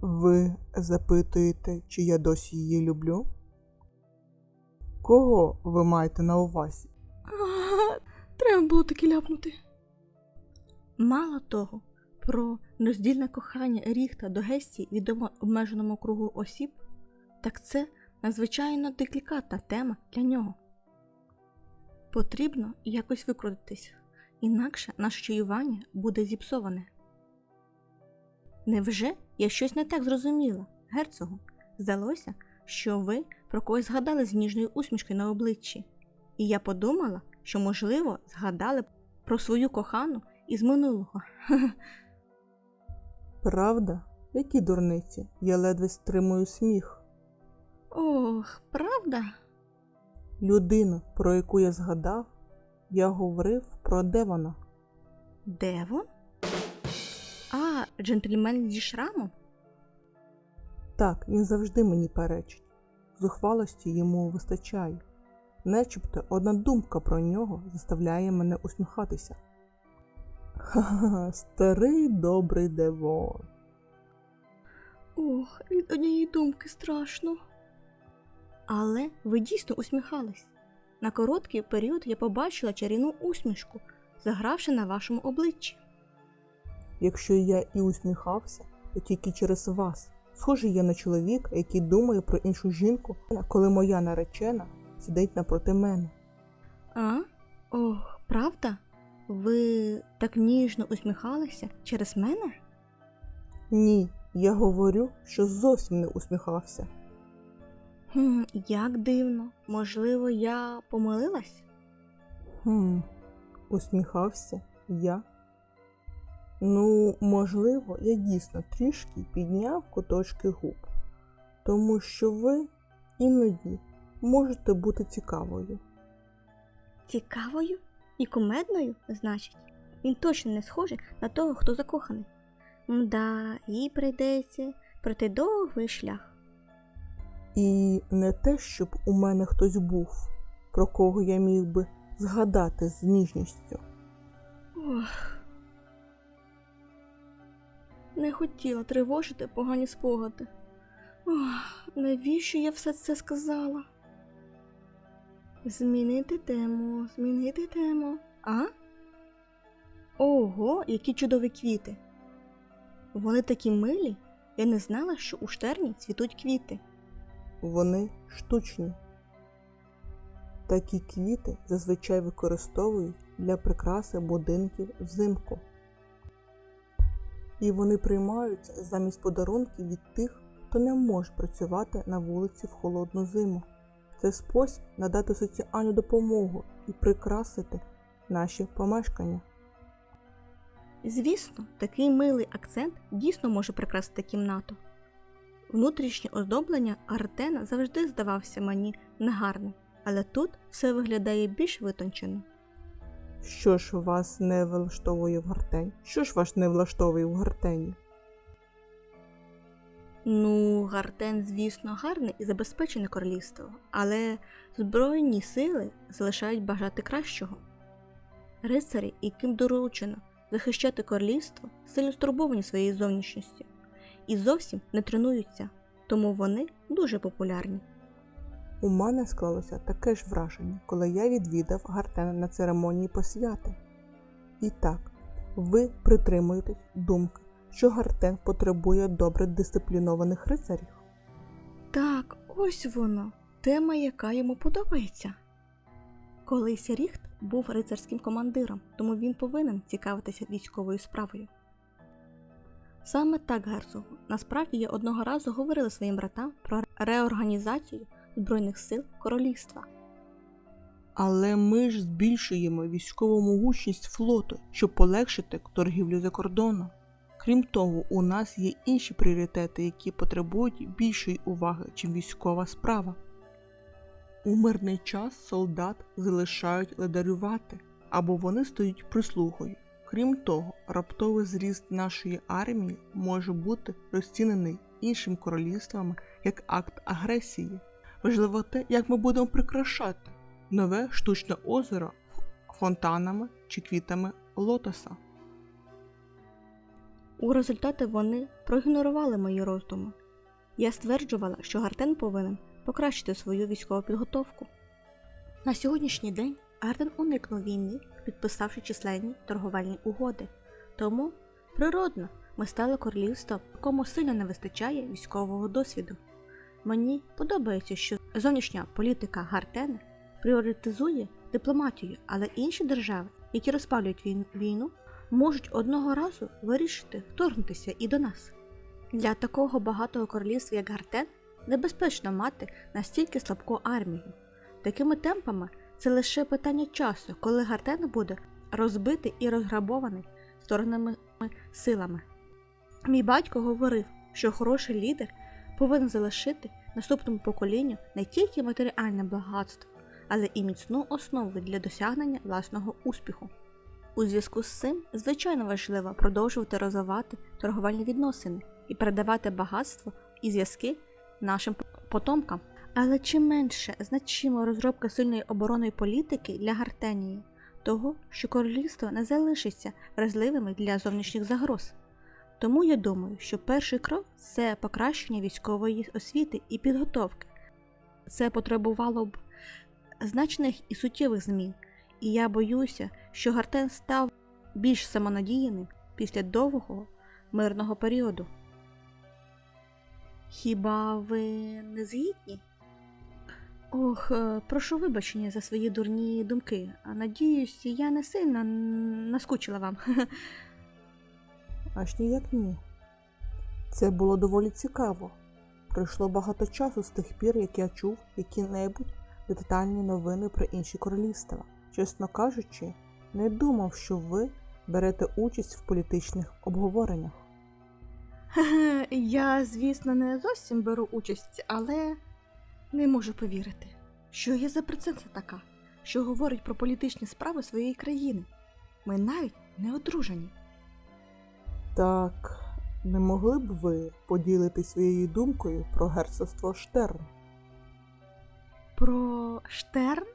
Ви запитуєте, чи я досі її люблю? Кого ви маєте на увазі? Треба було таки ляпнути. Мало того, про нероздільне кохання Ріхта до Гесті відомо обмеженому кругу осіб, так це надзвичайно деклікатна тема для нього. Потрібно якось викрутитись, інакше наше чаювання буде зіпсоване. Невже я щось не так зрозуміла, герцогу? Здалося, що ви про когось згадали з ніжною усмішкою на обличчі, і я подумала, що, можливо, згадали про свою кохану із минулого. Правда? Які дурниці? Я ледве стримую сміх. Ох, правда? Людину, про яку я згадав, я говорив про Девона. Девон? А, джентльмен зі шрамом? Так, він завжди мені перечить. Зухвалості йому вистачає. Начебто одна думка про нього заставляє мене усміхатися. Ха-ха, старий добрий Девон. Ох, від однієї думки страшно. Але ви дійсно усміхались. На короткий період я побачила чарівну усмішку, загравши на вашому обличчі. Якщо я і усміхався, то тільки через вас. Схожий я на чоловіка, який думає про іншу жінку, коли моя наречена сидить напроти мене. А? Ох, правда? Ви так ніжно усміхалися через мене? Ні, я говорю, що зовсім не усміхався. Хм, як дивно. Можливо, я помилилась? Хм, усміхався я. Ну, можливо, я дійсно трішки підняв куточки губ, тому що ви іноді можете бути цікавою. Цікавою і кумедною, значить, він точно не схожий на того, хто закоханий. Мда, їй прийдеться пройти довгий шлях. І не те, щоб у мене хтось був, про кого я міг би згадати з ніжністю. Ох. Не хотіла тривожити погані спогади. Ох, навіщо я все це сказала? Змінити тему, змінити тему. А? Ого, які чудові квіти. Вони такі милі. Я не знала, що у штерні цвітуть квіти. Вони штучні. Такі квіти зазвичай використовують для прикраси будинків взимку. І вони приймаються замість подарунків від тих, хто не може працювати на вулиці в холодну зиму. Це спосіб надати соціальну допомогу і прикрасити наші помешкання. Звісно, такий милий акцент дійсно може прикрасити кімнату. Внутрішнє оздоблення Артена завжди здавався мені негарним, але тут все виглядає більш витончено. Що ж вас не влаштовує в гартені? Що ж вас не влаштовує в гартені? Ну, Гартен, звісно, гарне і забезпечене королівство, але збройні сили залишають бажати кращого. Рицарі, яким доручено захищати королівство, сильно стурбовані своєю зовнішністю і зовсім не тренуються, тому вони дуже популярні. У мене склалося таке ж враження, коли я відвідав Гартена на церемонії посвяти. І так, ви притримуєтесь думки, що Гартен потребує добре дисциплінованих рицарів. Так, ось воно, тема, яка йому подобається. Колись Ріхт був рицарським командиром, тому він повинен цікавитися військовою справою. Саме так, герцогу, насправді я одного разу говорила своїм братам про реорганізацію Збройних сил королівства. Але ми ж збільшуємо військову могутність флоту, щоб полегшити торгівлю за кордоном. Крім того, у нас є інші пріоритети, які потребують більшої уваги, чим військова справа. У мирний час солдат залишають ледарювати, або вони стають прислугою. Крім того, раптовий зріст нашої армії може бути розцінений іншим королівствами як акт агресії. Важливо те, як ми будемо прикрашати нове штучне озеро фонтанами чи квітами лотоса. У результаті вони проігнорували мої роздуми. Я стверджувала, що Гартен повинен покращити свою військову підготовку. На сьогоднішній день Гартен уникнув війни, підписавши численні торговельні угоди. Тому, природно, ми стали королівством, якому сильно не вистачає військового досвіду. Мені подобається, що зовнішня політика Гартена пріоритизує дипломатію, але інші держави, які розпалюють війну, можуть одного разу вирішити вторгнутися і до нас. Для такого багатого королівства, як Гартен, небезпечно мати настільки слабку армію. Такими темпами це лише питання часу, коли Гартен буде розбитий і розграбований сторонними силами. Мій батько говорив, що хороший лідер повинен залишити наступному поколінню не тільки матеріальне багатство, але і міцну основу для досягнення власного успіху. У зв'язку з цим, звичайно важливо продовжувати розвивати торговельні відносини і передавати багатство і зв'язки нашим потомкам. Але чим менше значима розробка сильної оборонної політики для Гартенії, того, що королівство не залишиться вразливими для зовнішніх загроз. Тому я думаю, що перший крок це покращення військової освіти і підготовки. Це потребувало б значних і суттєвих змін, і я боюся, що Гартен став більш самонадіяним після довгого мирного періоду. Хіба ви не згідні? Ох, е, прошу вибачення за свої дурні думки. Надіюсь, я не сильно наскучила вам. Аж ніяк ні. Це було доволі цікаво. Пройшло багато часу з тих пір, як я чув які-небудь детальні новини про інші королівства. Чесно кажучи, не думав, що ви берете участь в політичних обговореннях. Я, звісно, не зовсім беру участь, але не можу повірити, що є за принцеса така, що говорить про політичні справи своєї країни. Ми навіть не одружені. Так, не могли б ви поділитись своєю думкою про герцогство Штерн? Про Штерн?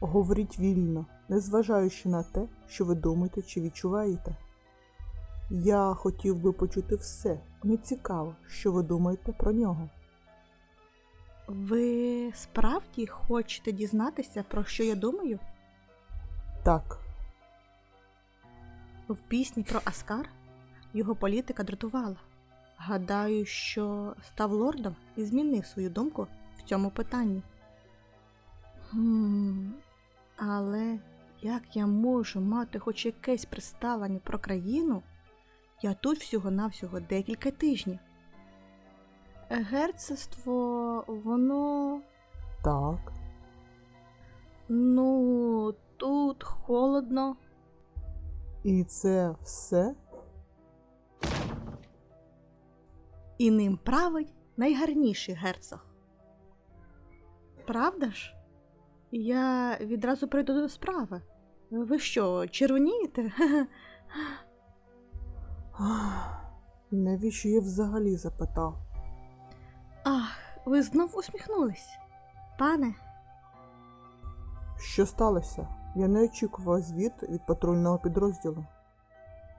Говоріть вільно, незважаючи на те, що ви думаєте чи відчуваєте. Я хотів би почути все. Мені цікаво, що ви думаєте про нього. Ви справді хочете дізнатися, про що я думаю? Так, В пісні про Аскар його політика дратувала. Гадаю, що став лордом і змінив свою думку в цьому питанні. Хм, але як я можу мати хоч якесь представлення про країну? Я тут всього-навсього декілька тижнів. Герцогство, воно. так, Ну, тут холодно. І це все? і ним править найгарніший герцог. Правда ж? Я відразу прийду до справи. Ви що, червонієте? Навіщо я взагалі запитав? Ах, ви знов усміхнулись. Пане, Що сталося? Я не очікував звіт від патрульного підрозділу.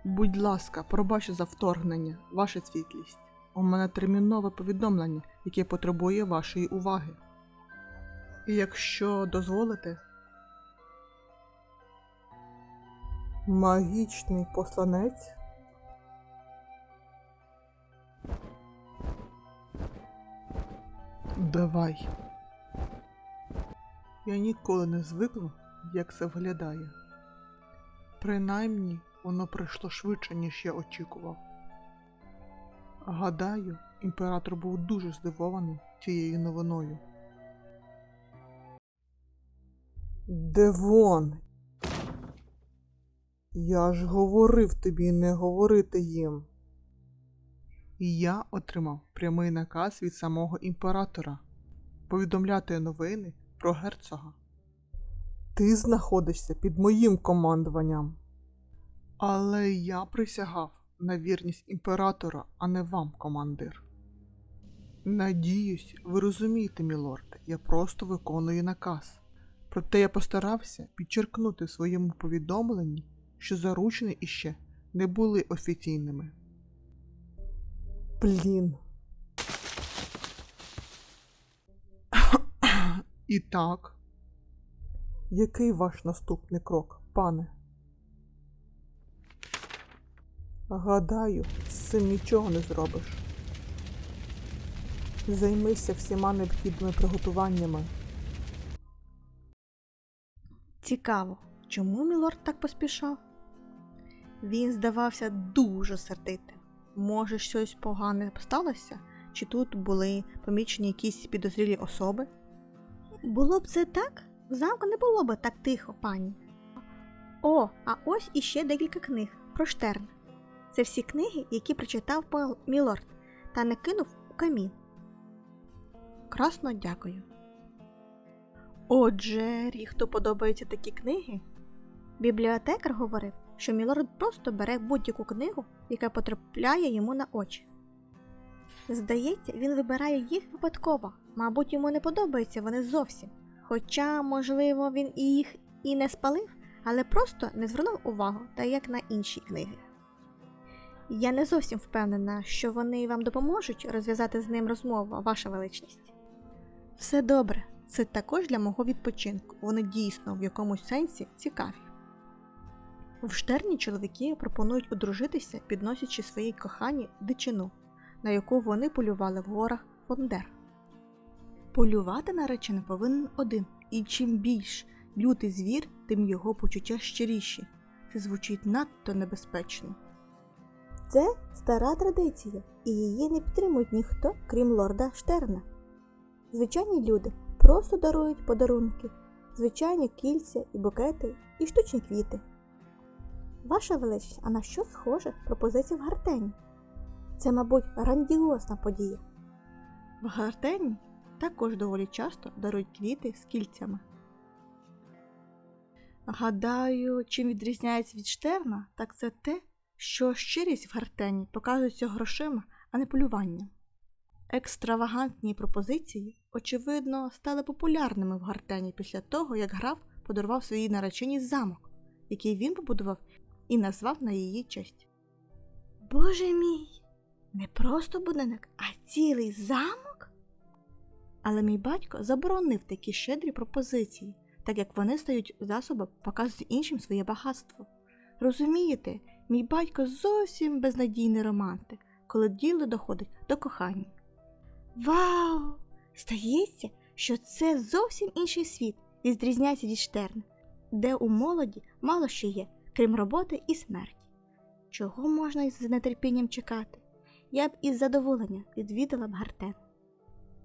Будь ласка, пробачте за вторгнення, ваша світлість. У мене термінове повідомлення, яке потребує вашої уваги. І якщо дозволите. Магічний посланець. Давай. Я ніколи не звикну, як це виглядає. Принаймні, воно прийшло швидше, ніж я очікував. Гадаю, імператор був дуже здивований цією новиною. Девон. Я ж говорив тобі не говорити їм. І я отримав прямий наказ від самого імператора повідомляти новини про герцога. Ти знаходишся під моїм командуванням. Але я присягав на вірність імператора, а не вам, командир. Надіюсь, ви розумієте, мілорд, я просто виконую наказ. Проте я постарався підчеркнути в своєму повідомленні, що заручений іще не були офіційними. Блін. І так. Який ваш наступний крок, пане? Гадаю, з цим нічого не зробиш. Займися всіма необхідними приготуваннями. Цікаво, чому мілорд так поспішав? Він здавався дуже сердитим. Може, щось погане сталося? Чи тут були помічені якісь підозрілі особи? Було б це так, в замку не було б так тихо, пані. О, а ось іще декілька книг про Штерн. Це всі книги, які прочитав мілорд та не кинув у камін. Красно дякую. Отже, Ріхту подобаються такі книги. Бібліотекар говорив, що Мілорд просто бере будь-яку книгу, яка потрапляє йому на очі. Здається, він вибирає їх випадково, мабуть, йому не подобаються вони зовсім. Хоча, можливо, він і їх і не спалив, але просто не звернув увагу, та як на інші книги. Я не зовсім впевнена, що вони вам допоможуть розв'язати з ним розмову, ваша величність. Все добре, це також для мого відпочинку. Вони дійсно в якомусь сенсі цікаві. В штерні чоловіки пропонують одружитися, підносячи своїй коханій дичину, на яку вони полювали в горах Фондер. Полювати наречений повинен один, і чим більш лютий звір, тим його почуття щиріші. Це звучить надто небезпечно. Це стара традиція, і її не підтримують ніхто, крім лорда Штерна. Звичайні люди просто дарують подарунки, звичайні кільця і букети, і штучні квіти. Ваша величність, а на що схоже пропозиція в гартені? Це, мабуть, грандіозна подія. В гартені також доволі часто дарують квіти з кільцями. Гадаю, чим відрізняється від штерна, так це те, що щирість в гартені показується грошима, а не полюванням. Екстравагантні пропозиції, очевидно, стали популярними в гартені після того, як граф подарував своїй нареченій замок, який він побудував і назвав на її честь. Боже мій, не просто будинок, а цілий замок? Але мій батько заборонив такі щедрі пропозиції, так як вони стають засобом показувати іншим своє багатство. Розумієте, мій батько зовсім безнадійний романтик, коли діло доходить до кохання. Вау! Стається, що це зовсім інший світ, відрізняється від Штерна, де у молоді мало що є, крім роботи і смерті. Чого можна із нетерпінням чекати? Я б із задоволенням відвідала б Гартен.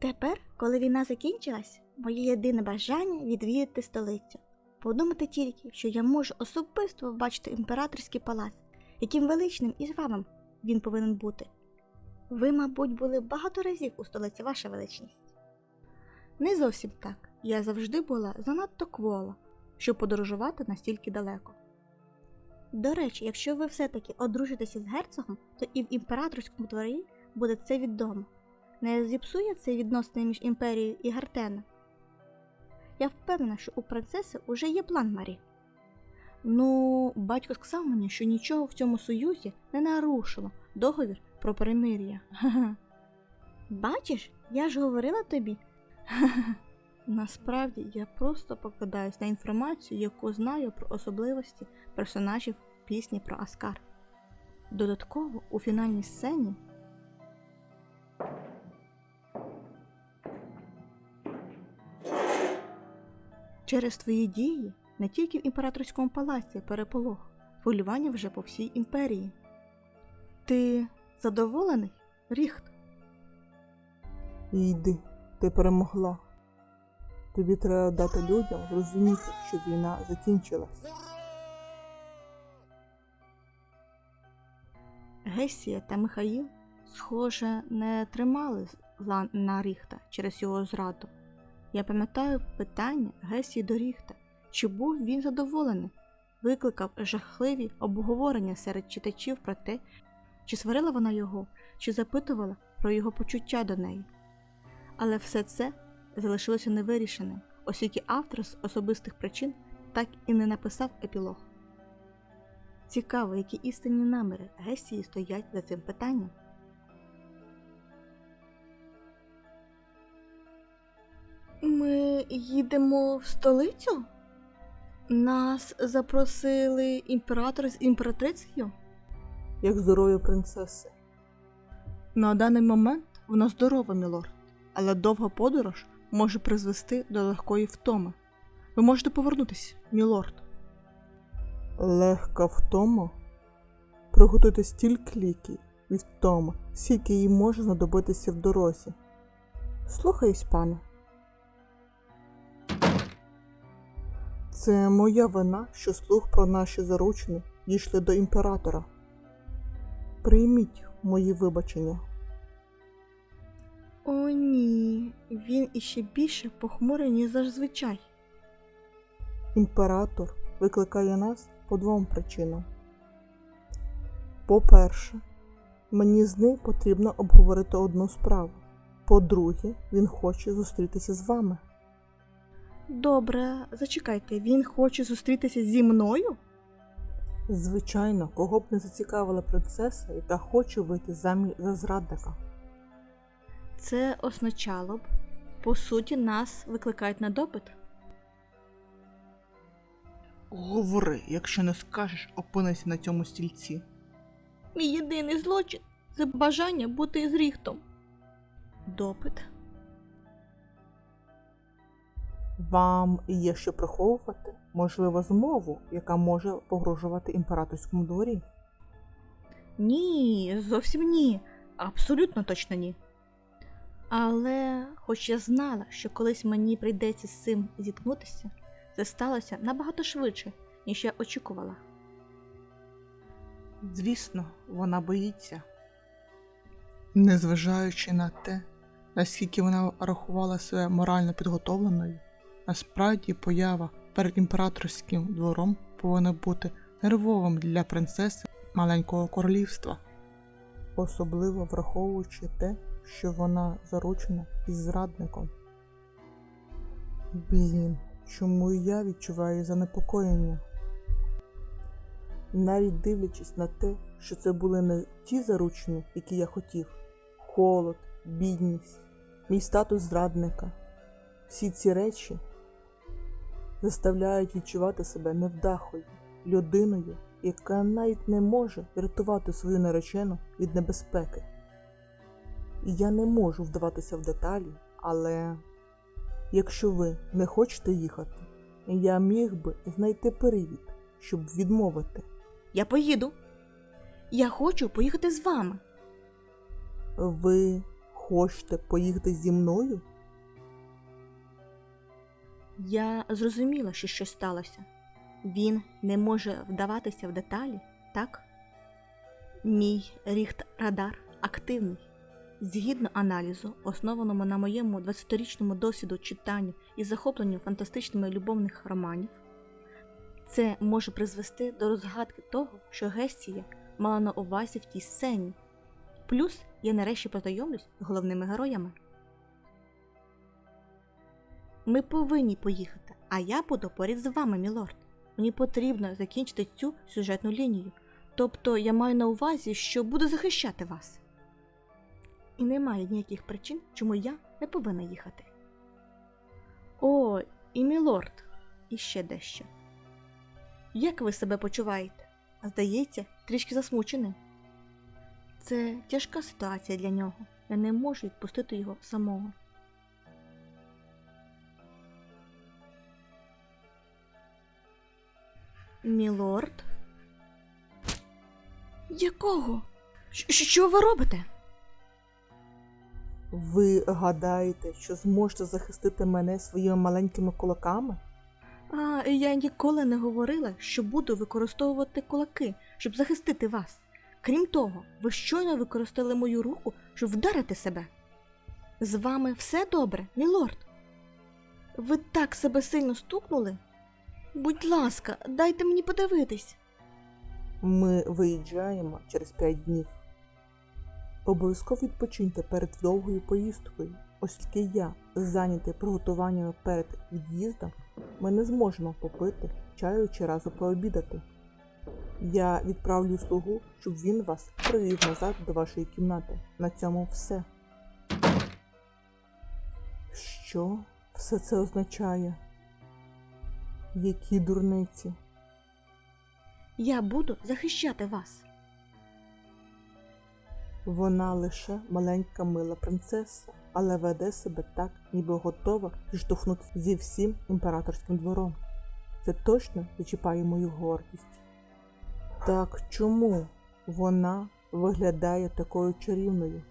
Тепер, коли війна закінчилась, моє єдине бажання відвідати столицю. Подумати тільки, що я можу особисто побачити імператорський палац, яким величним і звабим він повинен бути. Ви, мабуть, були багато разів у столиці, ваша величність. Не зовсім так. Я завжди була занадто квола, щоб подорожувати настільки далеко. До речі, якщо ви все-таки одружитеся з герцогом, то і в імператорському дворі буде це відомо. Не зіпсує це відносини між імперією і Гартеном? Я впевнена, що у принцеси уже є план Марі. Ну, батько сказав мені, що нічого в цьому союзі не нарушило договір про перемир'я. Бачиш, я ж говорила тобі. Насправді я просто покладаюсь на інформацію, яку знаю про особливості персонажів пісні про Аскар. Додатково у фінальній сцені через твої дії не тільки в імператорському палаці переполох, хвилювання вже по всій імперії. Ти задоволений, Ріхт? Йди, ти перемогла. Тобі треба дати людям зрозуміти, що війна закінчилась. Гесія та Михаїл, схоже, не тримали на Ріхта через його зраду. Я пам'ятаю питання Гесії до Ріхта, чи був він задоволений, викликав жахливі обговорення серед читачів про те, чи сварила вона його, чи запитувала про його почуття до неї. Але все це залишилося невирішеним, оскільки автор з особистих причин так і не написав епілог. Цікаво, які істинні наміри Гесії стоять за цим питанням. Їдемо в столицю? Нас запросили імператор з імператрицею? Як здоров'я принцеси. На даний момент вона здорова, мілорд, але довга подорож може призвести до легкої втоми. Ви можете повернутися, мілорд. Легка втома? Приготуйте стільки ліків від втоми, скільки їй може знадобитися в дорозі. Слухаюсь, пане. Це моя вина, що слух про наші заручини дійшли до імператора. Прийміть мої вибачення. О, ні, він іще більше похмурий, ніж зазвичай. Імператор викликає нас по двом причинам. По-перше, мені з ним потрібно обговорити одну справу. По-друге, він хоче зустрітися з вами. Добре, зачекайте, він хоче зустрітися зі мною? Звичайно, кого б не зацікавила принцеса, яка хоче вийти заміж за зрадника. Це означало б, по суті, нас викликають на допит. Говори, якщо не скажеш, опинися на цьому стільці. Мій єдиний злочин це бажання бути з ріхтом. Допит? Вам є що приховувати, можливо, змову, яка може погрожувати імператорському дворі. Ні, зовсім ні. Абсолютно точно ні. Але, хоч я знала, що колись мені прийдеться з цим зіткнутися, це сталося набагато швидше, ніж я очікувала. Звісно, вона боїться. Незважаючи на те, наскільки вона рахувала себе морально підготовленою, насправді поява перед імператорським двором повинна бути нервовим для принцеси маленького королівства. Особливо враховуючи те, що вона заручена із зрадником. Блін, чому і я відчуваю занепокоєння? навіть дивлячись на те, що це були не ті заручені, які я хотів: холод, бідність, мій статус зрадника. Всі ці речі заставляють відчувати себе невдахою, людиною, яка навіть не може врятувати свою наречену від небезпеки. Я не можу вдаватися в деталі, але якщо ви не хочете їхати, я міг би знайти привід, щоб відмовити. Я поїду. Я хочу поїхати з вами. Ви хочете поїхати зі мною? Я зрозуміла, що щось сталося. Він не може вдаватися в деталі, так? Мій ріхт радар активний. Згідно аналізу, основаному на моєму 20-річному досвіду читання і захопленню фантастичними любовних романів, це може призвести до розгадки того, що Гестія мала на увазі в тій сцені. Плюс я нарешті познайомлюсь з головними героями. Ми повинні поїхати, а я буду поряд з вами, мілорд. Мені потрібно закінчити цю сюжетну лінію. Тобто я маю на увазі, що буду захищати вас. І немає ніяких причин, чому я не повинна їхати. О, і мілорд, і ще дещо. Як ви себе почуваєте? Здається, трішки засмученим. Це тяжка ситуація для нього. Я не можу відпустити його самого. Мілорд? Якого? Що ви робите? Ви гадаєте, що зможете захистити мене своїми маленькими кулаками? А я ніколи не говорила, що буду використовувати кулаки, щоб захистити вас. Крім того, ви щойно використали мою руку, щоб вдарити себе. З вами все добре, мілорд? Ви так себе сильно стукнули? Будь ласка, дайте мені подивитись. Ми виїжджаємо через п'ять днів. Обов'язково відпочиньте перед довгою поїздкою, оскільки я зайнятий приготуваннями перед від'їздом, ми не зможемо попити чаю чи разу пообідати. Я відправлю слугу, щоб він вас привів назад до вашої кімнати. На цьому все. Що все це означає? Які дурниці? Я буду захищати вас. Вона лише маленька мила принцеса, але веде себе так, ніби готова зіштовхнутися зі всім імператорським двором. Це точно зачіпає мою гордість. Так чому вона виглядає такою чарівною?